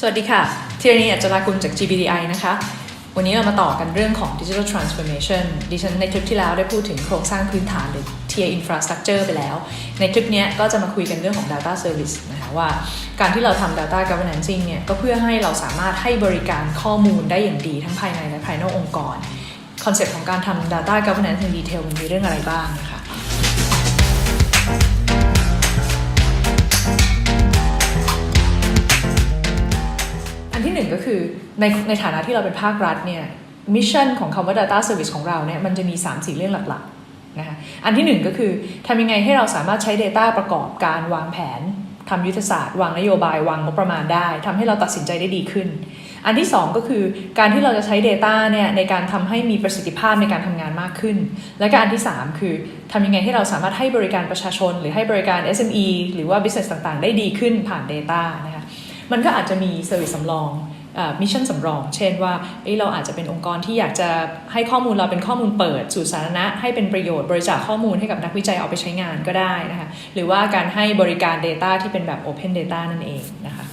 สวัสดีค่ะทีรนีอัจฉรากุลจาก GBDI นะคะ วันนี้เรามาต่อกันเรื่องของ Digital Transformation ดิฉันในคลิปที่แล้วได้พูดถึงโครงสร้างพื้นฐานหรือ Tier Infrastructure ไปแล้ว ในคลิปนี้ก็จะมาคุยกันเรื่องของ Data Service นะคะว่า การที่เราทำ Data Governance เนี่ยก็เพื่อให้เราสามารถให้บริการข้อมูลได้อย่างดีทั้งภายในและภายนอกองค์กร คอนเซ็ปต์ของการทำ Data Governance ในดีเทลมันมีเรื่องอะไรบ้างนะคะ หนึ่งก็คือในในฐานะที่เราเป็นภาครัฐเนี่ยมิชชั่นของคำว่า Data Service ของเราเนี่ยมันจะมี 3 4 เรื่องหลักๆนะคะอันที่หนึ่งก็คือทำยังไงให้เราสามารถใช้ Data ประกอบการวางแผนทำยุทธศาสตร์ วางนโยบายวางงบประมาณได้ทำให้เราตัดสินใจได้ดีขึ้น อันที่ 2 ก็คือการที่เราจะใช้ Data เนี่ยในการทำให้มีประสิทธิภาพในการทำงานมากขึ้น และก็อันที่ 3 คือทำยังไงให้เราสามารถให้บริการประชาชน หรือให้บริการ SME หรือว่า business ต่างๆ ได้ดีขึ้นผ่าน Data นะคะ มันก็อาจจะมี Service สำรองมิชชั่นสำรอง เช่นว่าเเราอาจจะเป็นองค์กรที่อยากจะให้ข้อมูลเราเป็นข้อมูลเปิดสู่สาธารณะให้เป็นประโยชน์บริจาคข้อมูลให้กับนักวิจัยเอาไปใช้งานก็ได้นะคะหรือว่าการให้บริการ Data ที่เป็นแบบ Open Data นั่นเองนะคะ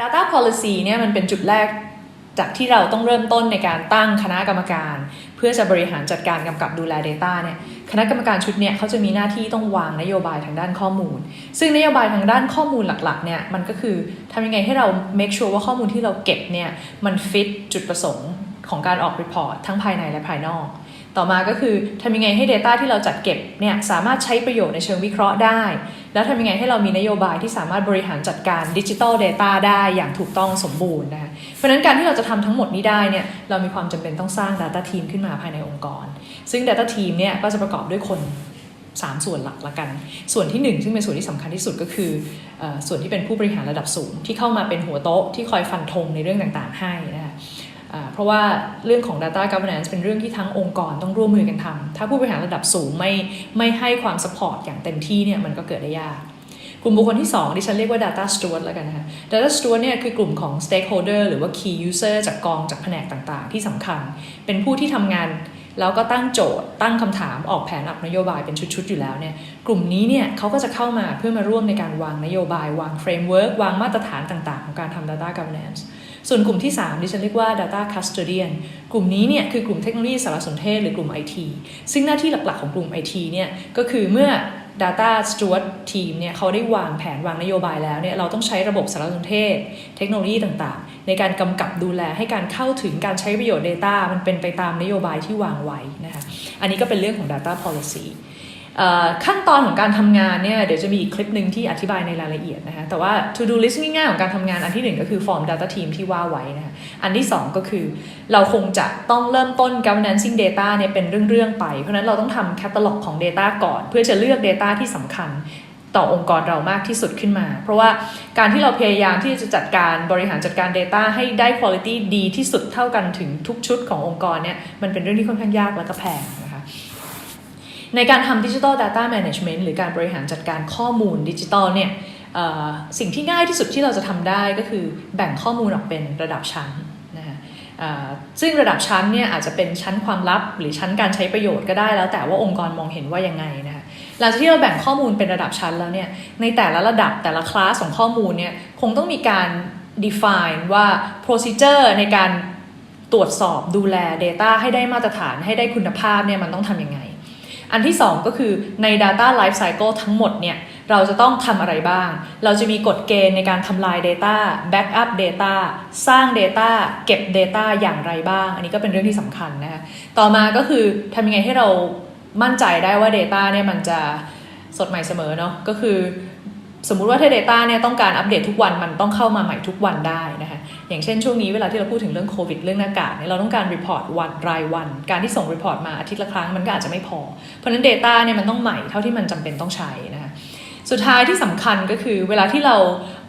Data Policy เนี่ยมันเป็นจุดแรกจากที่เราต้องเริ่มต้นในการตั้งคณะกรรมการ เพื่อจะบริหารจัดการกำกับดูแล Data เนี่ย คณะกรรมการชุดเนี่ยเขาจะมีหน้าที่ต้องวางนโยบายทางด้านข้อมูล ซึ่งนโยบายทางด้านข้อมูลหลักๆเนี่ยมันก็คือทำยังไงให้เรา make sure ว่าข้อมูลที่เราเก็บเนี่ยมัน fit จุดประสงค์ของการออก report ทั้งภายในและภายนอก ต่อมาก็คือทำยังไงให้ Data ที่เราจัดเก็บเนี่ยสามารถใช้ประโยชน์ในเชิงวิเคราะห์ได้ แล้วทำยังไงให้เรามีนโยบายที่สามารถบริหารจัดการดิจิ t a ล Data ได้อย่างถูกต้องสมบูรณ์นะคะเพราะนั้นการที่เราจะทำทั้งหมดนี้ได้เนี่ยเรามีความจำเป็นต้องสร้าง Data Team ขึ้นมาภายในองค์กร ซึ่ง Data Team เนี่ยก็จะประกอบด้วยคน 3 ส่วนหลักละกัน ส่วนที่ 1 ซึ่งเป็นส่วนที่สำคัญที่สุดก็คืออส่วนที่เป็นผู้บริหารระดับสูง ที่เข้ามาเป็นหัวโต๊ะที่คอยฟันธงในเรื่องต่างๆให้นะคะ เพราะว่าเรื่องของ Data Governance เป็นเรื่องที่ทั้งองค์กรต้องร่วมมือกันทำถ้าผู้บริหารระดับสูงไม่ไม่ให้ความสปอร์ตอย่างเต็มที่เนี่ยมันก็เกิดได้ยาก กลุ่มบุคคลที่2ที่ฉันเรียกว่า Data Steward แล้วกันนะคะ Data Steward เนี่ยคือกลุ่มของ Stakeholder หรือว่า Key User จากกองจากแผนกต่างๆ ที่สำคัญ เป็นผู้ที่ทำงาน แล้วก็ตั้งโจทย์ ตั้งคำถามออกแผนออกนโยบายเป็นชุดๆอยู่แล้วเนี่ยกลุ่มนี้เนี่ยเขาก็จะเข้ามาเพื่อมาร่วมในการวางนโยบาย วางเฟรมเวิร์กวางมาตรฐานต่างๆ ของการทำ Data Governance ส่วนกลุ่มที่3ที่ฉันเรียกว่า Data Custodian กลุ่มนี้เนี่ยคือกลุ่มเทคโนโลยีสารสนเทศหรือกลุ่ม IT ซึ่งหน้าที่หลักๆของกลุ่ม IT เนี่ยก็คือเมื่อ Data Steward Team เนี่ยเขาได้วางแผนวางนโยบายแล้วเนี่ยเราต้องใช้ระบบสารสนเทศ เทคโนโลยีต่างๆ ในการกำกับดูแลให้การเข้าถึงการใช้ประโยชน์ Data มันเป็นไปตามนโยบายที่วางไว้นะคะอันนี้ก็เป็นเรื่องของ Data Policy ขั้นตอนของการทำงานเนี่ยเดี๋ยวจะมีอีกคลิปหนึ่งที่อธิบายในรายละเอียดนะคะแต่ว่า to do list ง่ายๆของการทำงานอันที่หนึ่งก็คือ form data team ที่ว่าไว้นะคะอันที่สองก็คือ เราคงจะต้องเริ่มต้น governancing data เนี่ยเป็นเรื่องๆไป เพราะนั้นเราต้องทำ catalog ของ data ก่อน เพื่อจะเลือก data ที่สำคัญต่อองค์กรเรามากที่สุดขึ้นมา เพราะว่าการที่เราพยายามที่จะจัดการบริหารจัดการ Data ให้ได้ quality ดีที่สุดเท่ากันถึงทุกชุดขององค์กรเนี่ยมันเป็นเรื่องที่ค่อนข้างยากและก็แพงนะ ในการทำ Digital Data Management หรือการบริหารจัดการข้อมูลดิจิทัลเนี่ยสิ่งที่ง่ายที่สุดที่เราจะทำได้ก็คือแบ่งข้อมูลออกเป็นระดับชั้นนะคะซึ่งระดับชั้นเนี่ยอาจจะเป็นชั้นความลับ หรือชั้นการใช้ประโยชน์ก็ได้แล้วแต่ว่าองค์กรมองเห็นว่ายังไงนะคะหลังจากที่เราแบ่งข้อมูลเป็นระดับชั้นแล้วเนี่ยในแต่ละระดับแต่ละคลาสของข้อมูลเนี่ยคงต้องมีการ define ว่า procedure ในการตรวจสอบดูแล Data ให้ได้มาตรฐานให้ได้คุณภาพเนี่ยมันต้องทำยังไง อันที่ 2 ก็คือใน Data Life Cycle ทั้งหมดเนี่ยเราจะต้องทำอะไรบ้าง เราจะมีกฎเกณฑ์ในการทำลาย Data Backup Data สร้าง Data เก็บ Data อย่างไรบ้าง อันนี้ก็เป็นเรื่องที่สำคัญนะคะต่อมาก็คือทำยังไงให้เรามั่นใจได้ว่า Data เนี่ยมันจะสดใหม่เสมอเนาะก็คือสมมุติว่าถ้า Data เนี่ยต้องการอัปเดตทุกวันมันต้องเข้ามาใหม่ทุกวันได้นะคะ อย่างเช่นช่วงนี้เวลาที่เราพูดถึงเรื่องโควิดเรื่องหน้ากากเนี่ยเราต้องการรีพอร์ตวันรายวัน การที่ส่งรีพอร์ตมาอาทิตย์ละครั้งมันก็อาจจะไม่พอ เพราะนั้น Data เนี่ยมันต้องใหม่เท่าที่มันจำเป็นต้องใช้นะคะสุดท้ายที่สำคัญก็คือเวลาที่เรา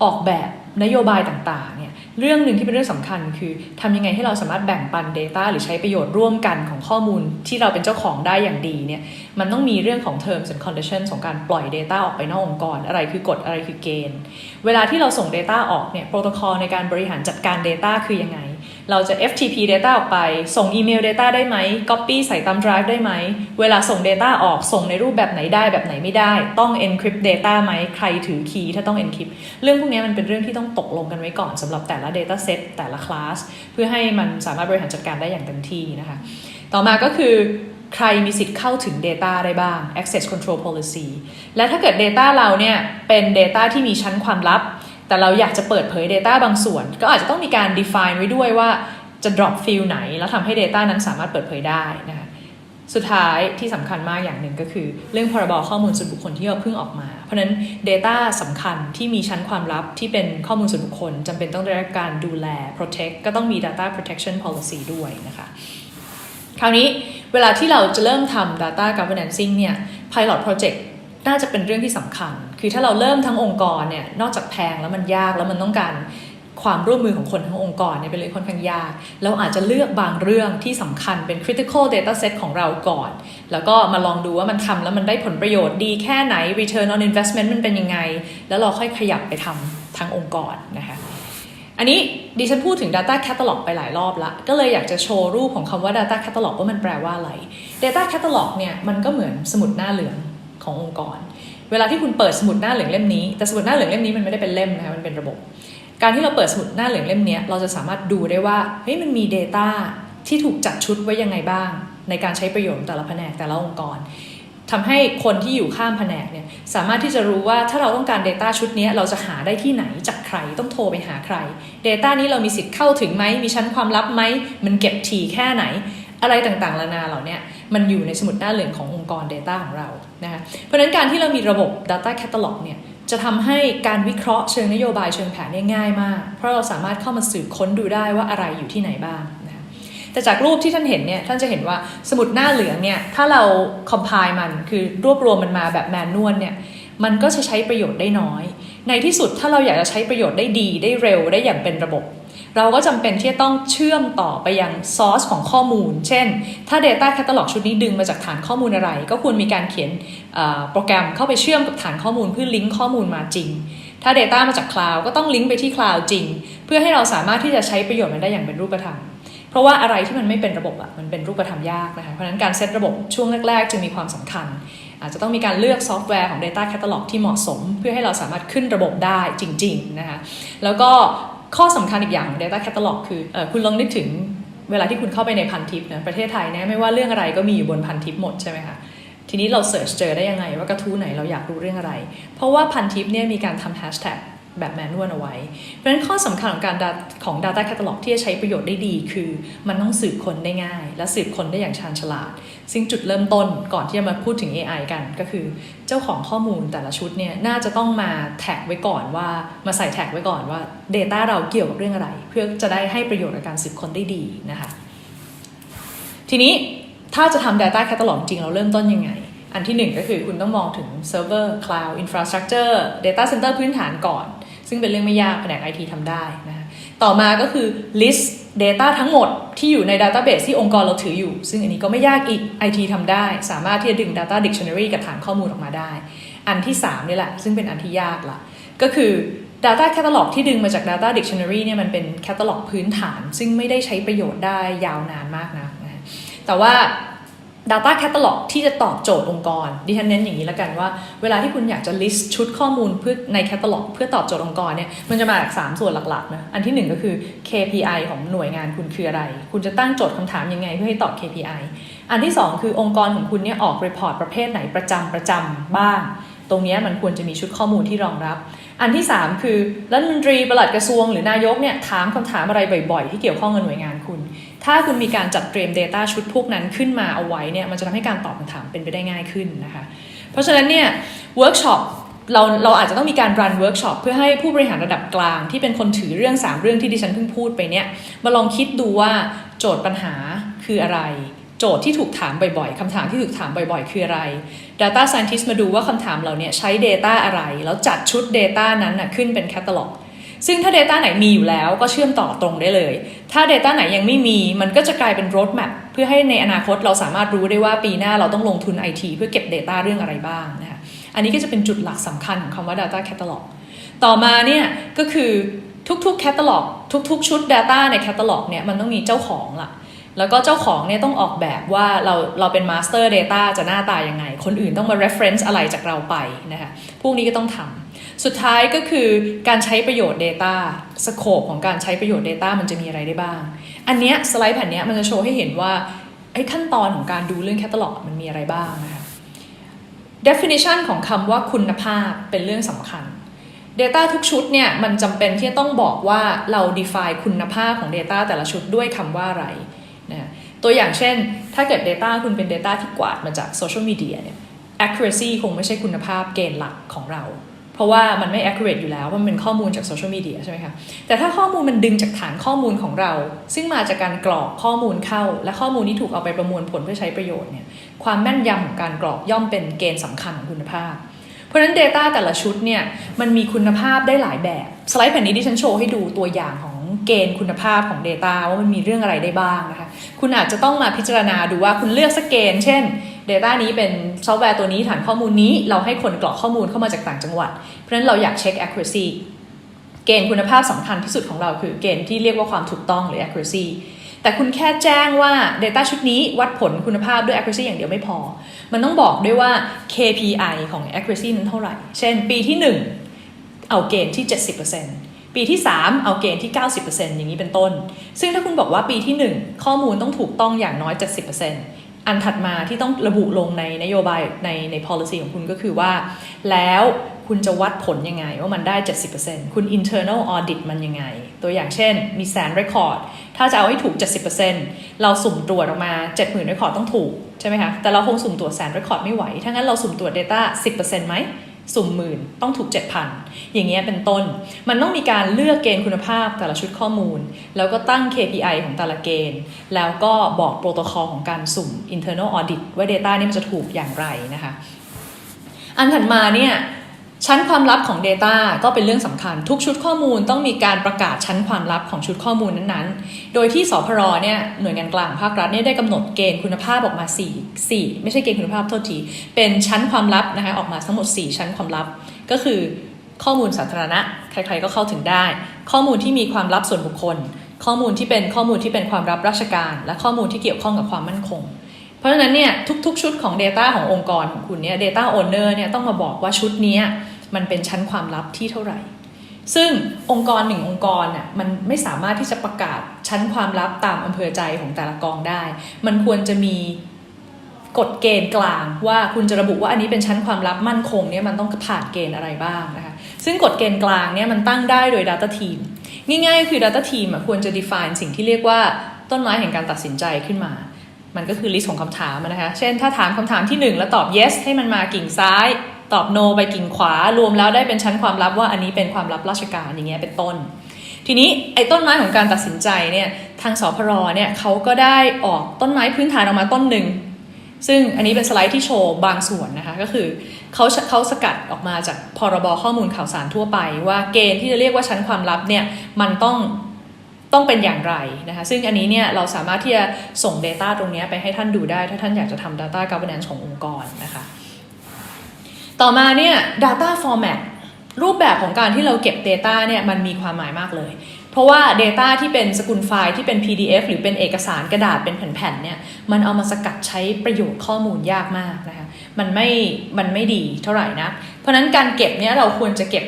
ออกแบบนโยบายต่างๆเนี่ย เรื่องหนึ่งที่เป็นเรื่องสำคัญคือทำยังไงให้เราสามารถแบ่งปัน Data หรือใช้ประโยชน์ร่วมกันของข้อมูลที่เราเป็นเจ้าของได้อย่างดีเนี่ยมันต้องมีเรื่องของ terms and conditions ของการปล่อย Data ออกไปนอกองค์กร อะไรคือกฎอะไรคือเกณฑ์ เวลาที่เราส่ง Data ออกเนี่ยโปรโตคอลในการบริหารจัดการ Data คือยังไง เราจะ FTP data ออกไป ส่งอีเมล data ได้ไหม copy ใส่ตาม drive ได้ไหม เวลาส่ง data ออกส่งในรูปแบบไหนได้แบบไหนไม่ได้ ต้อง encrypt data ไหม ใครถือคีย์ถ้าต้อง encrypt เรื่องพวกนี้มันเป็นเรื่องที่ต้องตกลงกันไว้ก่อนสำหรับแต่ละ data set แต่ละ class เพื่อให้มันสามารถบริหารจัดการได้อย่างเต็มที่นะคะ ต่อมาก็คือใครมีสิทธิ์เข้าถึง Data ได้บ้าง access control policy และถ้าเกิด Data เราเนี่ยเป็น Data ที่มีชั้นความลับ แต่เราอยากจะเปิดเผย Data บางส่วน ก็อาจจะต้องมีการ define ไว้ด้วยว่าจะ drop field ไหน แล้วทำให้ Data นั้นสามารถเปิดเผยได้นะคะสุดท้ายที่สำคัญมากอย่างหนึ่งก็คือ เรื่องพรบข้อมูลส่วนบุคคลที่เราเพิ่งออกมา เพราะนั้น Data สำคัญที่มีชั้นความลับที่เป็นข้อมูลส่วนบุคคลจำเป็นต้องได้รับการดูแล protect ก็ต้องมี data protection policy ด้วยนะคะ คราวนี้เวลาที่เราจะเริ่มทำ data governancing เนี่ย pilot project น่าจะเป็นเรื่องที่สำคัญ คือถ้าเราเริ่มทั้งองค์กรเนี่ยนอกจากแพงแล้วมันยากแล้วมันต้องการความร่วมมือของคนทั้งองค์กรเนี่ยเป็นเรื่องค่อนข้างยาก เราอาจจะเลือกบางเรื่องที่สำคัญเป็น critical data set ของเราก่อน แล้วก็มาลองดูว่ามันทำแล้วมันได้ผลประโยชน์ดีแค่ไหน return on investment มันเป็นยังไง แล้วเราค่อยขยับไปทำทั้งองค์กรนะคะ อันนี้ดิฉันพูดถึง Data Catalog ไปหลายรอบละก็เลยอยากจะโชว์รูปของคำว่า Data Catalog ว่ามันแปลว่าอะไร Data Catalog เนี่ยมันก็เหมือนสมุดหน้าเหลืองขององค์กร เวลาที่คุณเปิดสมุดหน้าเหลืองเล่มนี้ แต่สมุดหน้าเหลืองเล่มนี้มันไม่ได้เป็นเล่มนะคะมันเป็นระบบ การที่เราเปิดสมุดหน้าเหลืองเล่มนี้เราจะสามารถดูได้ว่าเฮ้ยมันมี Data ที่ถูกจัดชุดไว้ยังไงบ้าง ในการใช้ประโยชน์ของแต่ละแผนกแต่ละองค์กรทำให้คนที่อยู่ข้ามแผนกเนี่ยสามารถที่จะรู้ว่าถ้าเราต้องการ Data ชุดนี้เราจะหาได้ที่ไหนจากใครต้องโทรไปหาใคร Data นี้เรามีสิทธิ์เข้าถึงไหมมีชั้นความลับไหมมันเก็บทีแค่ไหน อะไรต่างๆนานาเหล่านี้มันอยู่ในสมุดหน้าเหลืองขององค์กร Data ของเรานะคะเพราะนั้นการที่เรามีระบบ Data Catalog เนี่ยจะทำให้การวิเคราะห์เชิงนโยบายเชิงแผนเนี่ยง่ายมาก เพราะเราสามารถเข้ามาสืบค้นดูได้ว่าอะไรอยู่ที่ไหนบ้างนะคะแต่จากรูปที่ท่านเห็นเนี่ยท่านจะเห็นว่าสมุดหน้าเหลืองเนี่ยถ้าเราคอมไพล์มันคือรวบรวมมันมาแบบแมนนวลเนี่ยมันก็จะใช้ประโยชน์ได้น้อย ในที่สุดถ้าเราอยากจะใช้ประโยชน์ได้ดีได้เร็วได้อย่างเป็นระบบ เราก็จำเป็นที่จะต้องเชื่อมต่อไปยังซอสของข้อมูล เช่น ถ้า Data Catalog ชุดนี้ดึงมาจากฐานข้อมูลอะไร ก็ควรมีการเขียนโปรแกรมเข้าไปเชื่อมกับฐานข้อมูลเพื่อลิงก์ข้อมูลมาจริง ถ้า Data มาจากคลาวก็ต้องลิงก์ไปที่คลาวจริง เพื่อให้เราสามารถที่จะใช้ประโยชน์มันได้อย่างเป็นรูปธรรม เพราะว่าอะไรที่มันไม่เป็นระบบอะมันเป็นรูปธรรมยากนะคะ เพราะนั้นการเซตระบบช่วงแรกๆจึงมีความสำคัญ อาจจะต้องมีการเลือกซอฟต์แวร์ของ Data Catalog ที่เหมาะสม เพื่อให้เราสามารถขึ้นระบบได้จริง ๆนะคะ แล้วก็ ข้อสำคัญอีกอย่างของ Data Catalog คือออคุณลองนึกถึงเวลาที่คุณเข้าไปในพันทิปนะประเทศไทยเนี่ยไม่ว่าเรื่องอะไรก็มีอยู่บนพันทิปหมดใช่ไหมคะทีนี้เราเสิร์ชเจอได้ยังไงว่ากระทู้ไหนเราอยากรู้เรื่องอะไร เพราะว่าพันทิปเนี่ยมีการทำแฮชแท็ก แบบแมนนวลเอาไว้ เพราะฉะนั้นข้อสำคัญของการของ Data Catalog ที่จะใช้ประโยชน์ได้ดี คือมันต้องสืบคนได้ง่าย และสืบคนได้อย่างชาญฉลาด ซึ่งจุดเริ่มต้นก่อนที่จะมาพูดถึง AI กัน ก็คือเจ้าของข้อมูลแต่ละชุดเนี่ยน่าจะต้องมาแท็กไว้ก่อนว่ามาใส่แท็กไว้ก่อนว่า Data เราเกี่ยวกับเรื่องอะไร เพื่อจะได้ให้ประโยชน์กับการสืบคนได้ดีนะคะทีนี้ถ้าจะทำ Data Catalog จริงเราเริ่มต้นยังไง อันที่หนึ่งก็คือคุณต้องมองถึง Server Cloud Infrastructure Data Center พื้นฐานก่อน ซึ่งเป็นเรื่องไม่ยากแผนก IT ทำได้นะคะต่อมาก็คือ list data ทั้งหมดที่อยู่ใน database ที่องค์กรเราถืออยู่ ซึ่งอันนี้ก็ไม่ยากอีก IT ทำได้ สามารถที่จะดึง data dictionary กับฐานข้อมูลออกมาได้ อันที่ 3 นี่แหละ ซึ่งเป็นอันที่ยากละก็คือ Data Catalog ที่ดึงมาจาก Data Dictionary เนี่ยมันเป็น Catalog พื้นฐาน ซึ่งไม่ได้ใช้ประโยชน์ได้ยาวนานมากนะนะแต่ว่า Data Catalog ที่จะตอบโจทย์องค์กร ดิฉันเน้นอย่างนี้แล้วกันว่า เวลาที่คุณอยากจะ list ชุดข้อมูลเพื่อใน Catalog เพื่อตอบโจทย์องค์กรเนี่ยมันจะมาจาก 3 ส่วนหลักๆนะอันที่ 1 ก็คือ KPI ของหน่วยงานคุณคืออะไร คุณจะตั้งโจทย์คำถามยังไงเพื่อให้ตอบ KPI อันที่ 2 คือองค์กรของคุณเนี่ยออก report ประเภทไหนประจำประจำบ้าง ตรงนี้มันควรจะมีชุดข้อมูลที่รองรับ อันที่ 3 คือรัฐมนตรีประหลัดกระทรวงหรือนายกเนี่ยถามคำถามอะไรบ่อย ๆ ที่เกี่ยวข้องกับหน่วยงานคุณ ถ้าคุณมีการจัดเตรียม Data ชุดพวกนั้นขึ้นมาเอาไว้เนี่ยมันจะทำให้การตอบคำถามเป็นไปได้ง่ายขึ้นนะคะ เพราะฉะนั้นเนี่ยเวิร์กช็อปเราเราอาจจะต้องมีการรันเวิร์กช็อปเพื่อให้ผู้บริหารระดับกลางที่เป็นคนถือเรื่อง 3 เรื่องที่ดิฉันเพิ่งพูดไปเนี่ยมาลองคิดดูว่าโจทย์ปัญหาคืออะไร โจทย์ที่ถูกถามบ่อยๆคำถามที่ถูกถามบ่อยๆ คืออะไร Data Scientist มาดูว่าคำถามเราเนี่ยใช้ Data อะไร แล้วจัดชุด Data นั้นนะขึ้นเป็น Catalog ซึ่งถ้า Data ไหนมีอยู่แล้วก็เชื่อมต่อตรงได้เลย ถ้า Data ไหนยังไม่มีมันก็จะกลายเป็น road map เพื่อให้ในอนาคตเราสามารถรู้ได้ว่าปีหน้าเราต้องลงทุน IT เพื่อเก็บ Data เรื่องอะไรบ้างนะคะอันนี้ก็จะเป็นจุดหลักสำคัญของคำว่า Data Catalog ต่อมาเนี่ยก็คือทุกๆแคตตาล็อกทุกๆ ชุด Data ในแคตตาล็อกเนี่ยมันต้องมีเจ้าของล่ะแล้วก็เจ้าของเนี่ยต้องออกแบบว่าเราเราเป็น Master Data จะหน้าตายังไง คนอื่นต้องมา reference อะไรจากเราไปนะคะพวกนี้ก็ต้องทำ สุดท้ายก็คือการใช้ประโยชน์ Data สโคปของการใช้ประโยชน์ Data มันจะมีอะไรได้บ้าง อันเนี้ยสไลด์แผ่นเนี้ยมันจะโชว์ให้เห็นว่าไอ้ขั้นตอนของการดูเรื่องแคตตาล็อกมันมีอะไรบ้างนะคะ definition ของคำว่าคุณภาพเป็นเรื่องสำคัญ Data ทุกชุดเนี่ยมันจำเป็นที่ต้องบอกว่าเรา define คุณภาพของ Data แต่ละชุดด้วยคำว่าอะไรนะตัวอย่างเช่น ถ้าเกิด Data คุณเป็น Data ที่กวาดมาจากโซเชียลมีเดียเนี่ย accuracy คงไม่ใช่คุณภาพเกณฑ์หลักของเรา เพราะว่ามันไม่ accurate อยู่แล้วมันเป็นข้อมูลจากโซเชียลมีเดียใช่ไหมคะแต่ถ้าข้อมูลมันดึงจากฐานข้อมูลของเรา ซึ่งมาจากการกรอกข้อมูลเข้า และข้อมูลที่ถูกเอาไปประมวลผลเพื่อใช้ประโยชน์เนี่ยความแม่นยำของการกรอกย่อมเป็นเกณฑ์สำคัญของคุณภาพ เพราะฉะนั้น Data แต่ละชุดเนี่ยมันมีคุณภาพได้หลายแบบสไลด์แผ่นนี้ที่ฉันโชว์ให้ดูตัวอย่างของเกณฑ์คุณภาพของ Data ว่ามันมีเรื่องอะไรได้บ้างนะคะ คุณอาจจะต้องมาพิจารณาดูว่าคุณเลือกสักเกณฑ์ เช่น Data นี้เป็นซอฟต์แวร์ตัวนี้ฐานข้อมูลนี้ เราให้คนกรอกข้อมูลเข้ามาจากต่างจังหวัด เพราะฉะนั้นเราอยากเช็ค accuracy เกณฑ์คุณภาพสำคัญที่สุดของเราคือเกณฑ์ที่เรียกว่าความถูกต้องหรือ accuracy แต่คุณแค่แจ้งว่า Data ชุดนี้วัดผลคุณภาพด้วย accuracy อย่างเดียวไม่พอ มันต้องบอกด้วยว่า KPI ของ accuracy นั้นเท่าไหร่ เช่น ปีที่ 1 เอาเกณฑ์ที่ 70%ปีที่ 3 เอาเกณฑ์ที่ 90%อย่างนี้เป็นต้น ซึ่งถ้าคุณบอกว่าปีที่ 1 ข้อมูลต้องถูกต้องอย่างน้อย 70% อันถัดมาที่ต้องระบุลงในนโยบายในใน policy ของคุณก็คือว่า แล้วคุณจะวัดผลยังไงว่ามันได้ 70%คุณ internal audit มันยังไง ตัวอย่างเช่น มีแสน record ถ้าจะเอาให้ถูก 70%เราสุ่มตรวจออกมา 70,000 record ต้องถูก ใช่ไหมคะ แต่เราคงสุ่มตรวจแสน record ไม่ไหว ถ้างั้นเราสุ่มตรวจ data 10%ไหม สุ่มหมื่นต้องถูก 7,000 อย่างเงี้ยเป็นต้น มันต้องมีการเลือกเกณฑ์คุณภาพแต่ละชุดข้อมูล แล้วก็ตั้ง KPI ของแต่ละเกณฑ์ แล้วก็บอกโปรโตคอลของการสุ่ม internal audit ว่า Data นี่มันจะถูกอย่างไรนะคะ อันถัดมาเนี่ย ชั้นความลับของ Data ก็เป็นเรื่องสำคัญ ทุกชุดข้อมูลต้องมีการประกาศชั้นความลับของชุดข้อมูลนั้นๆ โดยที่สพรเนี่ยหน่วยงานกลางภาครัฐเนี่ยได้กำหนดเกณฑ์คุณภาพออกมา 4 4 ไม่ใช่เกณฑ์คุณภาพโทษที เป็นชั้นความลับนะคะออกมาทั้งหมด 4 ชั้นความลับ ก็คือข้อมูลสาธารณะ ใครๆก็เข้าถึงได้ ข้อมูลที่มีความลับส่วนบุคคล ข้อมูลที่เป็นข้อมูลที่เป็นความลับราชการ และข้อมูลที่เกี่ยวข้องกับความมั่นคง เพราะฉะนั้นเนี่ยทุกๆ ชุดของ Data ขององค์กรของคุณเนี่ย Data Owner เนี่ยต้องมาบอกว่าชุดนี้มันเป็นชั้นความลับที่เท่าไหร่ ซึ่งองค์กรหนึ่งองค์กรน่ะมันไม่สามารถที่จะประกาศชั้นความลับตามอำเภอใจของแต่ละกองได้ มันควรจะมีกฎเกณฑ์กลางว่าคุณจะระบุว่าอันนี้เป็นชั้นความลับมั่นคงเนี่ยมันต้องผ่านเกณฑ์อะไรบ้างนะคะซึ่งกฎเกณฑ์กลางเนี่ยมันตั้งได้โดย Data Team ง่ายๆ คือ Data Team อะควรจะ define สิ่งที่เรียกว่าต้นไม้แห่งการตัดสินใจขึ้นมา มันก็คือลิสต์ของคำถามนะคะ เช่น ถ้าถามคำถามที่ 1 แล้วตอบ yes ให้มันมากิ่งซ้าย ตอบ no ไปกิ่งขวา รวมแล้วได้เป็นชั้นความลับว่าอันนี้เป็นความลับราชการอย่างเงี้ยเป็นต้น ทีนี้ไอ้ต้นไม้ของการตัดสินใจเนี่ยทางสพรเนี่ยเขาก็ได้ออกต้นไม้พื้นฐานออกมาต้นหนึ่งซึ่งอันนี้เป็นสไลด์ที่โชว์บางส่วนนะคะ ก็คือเขาเขาสกัดออกมาจากพรบข้อมูลข่าวสารทั่วไป ว่าเกณฑ์ที่จะเรียกว่าชั้นความลับเนี่ยมันต้อง ต้องเป็นอย่างไรนะคะ ซึ่งอันนี้เนี่ยเราสามารถที่จะส่ง Data ตรงนี้ไปให้ท่านดูได้ ถ้าท่านอยากจะทำ Data Governance ขององค์กรนะคะ ต่อมาเนี่ย Data Format รูปแบบของการที่เราเก็บ Data เนี่ยมันมีความหมายมากเลย เพราะว่า Data ที่เป็นสกุลไฟล์ที่เป็น PDF หรือเป็นเอกสารกระดาษเป็นแผ่นๆเนี่ยมันเอามาสกัดใช้ประโยชน์ข้อมูลยากมากนะคะมันไม่มันไม่ดีเท่าไหร่นะ เพราะนั้นการเก็บเนี่ยเราควรจะเก็บ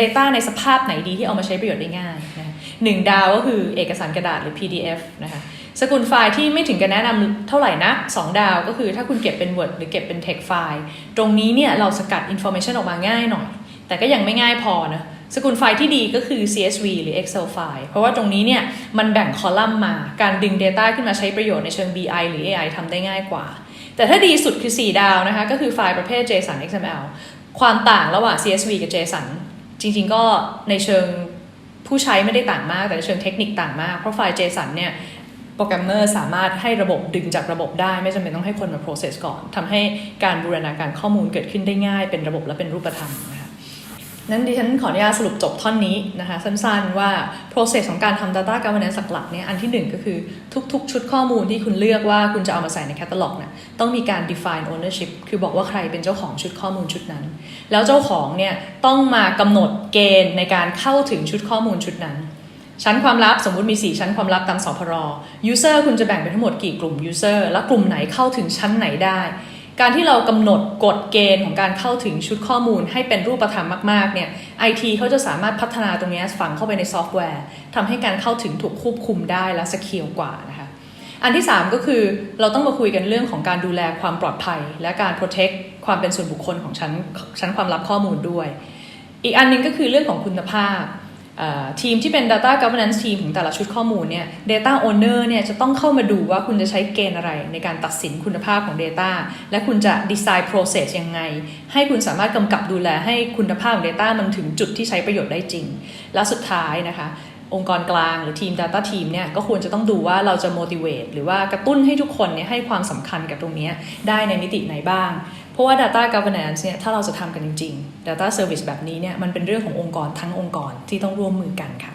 Data ในสภาพไหนดีที่เอามาใช้ประโยชน์ได้ง่ายนะ หนึ่งดาวก็คือเอกสารกระดาษหรือ PDF นะคะสกุลไฟล์ที่ไม่ถึงกับแนะนำเท่าไหร่นะสองดาวก็คือถ้าคุณเก็บเป็น Word หรือเก็บเป็น text ไฟล์ตรงนี้เนี่ยเราสกัด information ออกมาง่ายหน่อย แต่ก็ยังไม่ง่ายพอนะสกุลไฟล์ที่ดีก็คือ CSV หรือ Excel ไฟล์ เพราะว่าตรงนี้เนี่ยมันแบ่งคอลัมน์มา การดึง Data ขึ้นมาใช้ประโยชน์ในเชิง BI หรือ AI ทำได้ง่ายกว่า แต่ถ้าดีสุดคือ 4 ดาวนะคะ ก็คือไฟล์ประเภท JSON XML ความต่างระหว่าง CSV กับ JSON จริงๆ ก็ในเชิง ผู้ใช้ไม่ได้ต่างมาก แต่เชิงเทคนิคต่างมาก เพราะไฟล์ JSON เนี่ยโปรแกรมเมอร์สามารถให้ระบบดึงจากระบบได้ ไม่จำเป็นต้องให้คนมา process ก่อนทำให้การบูรณาการข้อมูลเกิดขึ้นได้ง่าย เป็นระบบและเป็นรูปธรรมนะคะ นั้นดิฉันขออนุญาตสรุปจบท่อนนี้นะคะสั้นๆว่า process ของการทำ data governance หลักๆเนี่ยอันที่หนึ่งก็คือทุกๆ ชุดข้อมูลที่คุณเลือกว่าคุณจะเอามาใส่ใน catalog เนี่ยต้องมีการ define ownership คือบอกว่าใครเป็นเจ้าของชุดข้อมูลชุดนั้น แล้วเจ้าของเนี่ยต้องมากำหนดเกณฑ์ในการเข้าถึงชุดข้อมูลชุดนั้น ชั้นความลับสมมุติมี 4 ชั้นความลับตามสพร user คุณจะแบ่งเป็นทั้งหมดกี่กลุ่ม user และกลุ่มไหนเข้าถึงชั้นไหนได้ การที่เรากำหนดกฎเกณฑ์ของการเข้าถึงชุดข้อมูลให้เป็นรูปธรรมมากๆเนี่ย IT เขาจะสามารถพัฒนาตรงนี้ฝังเข้าไปในซอฟต์แวร์ทำให้การเข้าถึงถูกควบคุมได้และสเคียวกว่านะคะอันที่ 3 ก็คือเราต้องมาคุยกันเรื่องของการดูแลความปลอดภัย และการ protect ความเป็นส่วนบุคคลของชั้นชั้นความลับข้อมูลด้วย อีกอันหนึงก็คือเรื่องของคุณภาพ ทีมที่เป็น Data Governance ทีมของแต่ละชุดข้อมูลเนี่ย Data Owner เนี่ยจะต้องเข้ามาดูว่าคุณจะใช้เกณฑ์อะไรในการตัดสินคุณภาพของ Data และคุณจะ Design Process ยังไง ให้คุณสามารถกำกับดูแลให้คุณภาพของ Data มันถึงจุดที่ใช้ประโยชน์ได้จริง และสุดท้ายนะคะ องค์กรกลางหรือทีม Data Team เนี่ยก็ควรจะต้องดูว่าเราจะ motivate หรือว่ากระตุ้นให้ทุกคนเนี่ยให้ความสำคัญกับตรงนี้ได้ในมิติไหนบ้าง เพราะว่า Data Governance เนี่ยถ้าเราจะทำกันจริง ๆ Data Service แบบนี้เนี่ยมันเป็นเรื่องขององค์กรทั้งองค์กรที่ต้องร่วมมือกันค่ะ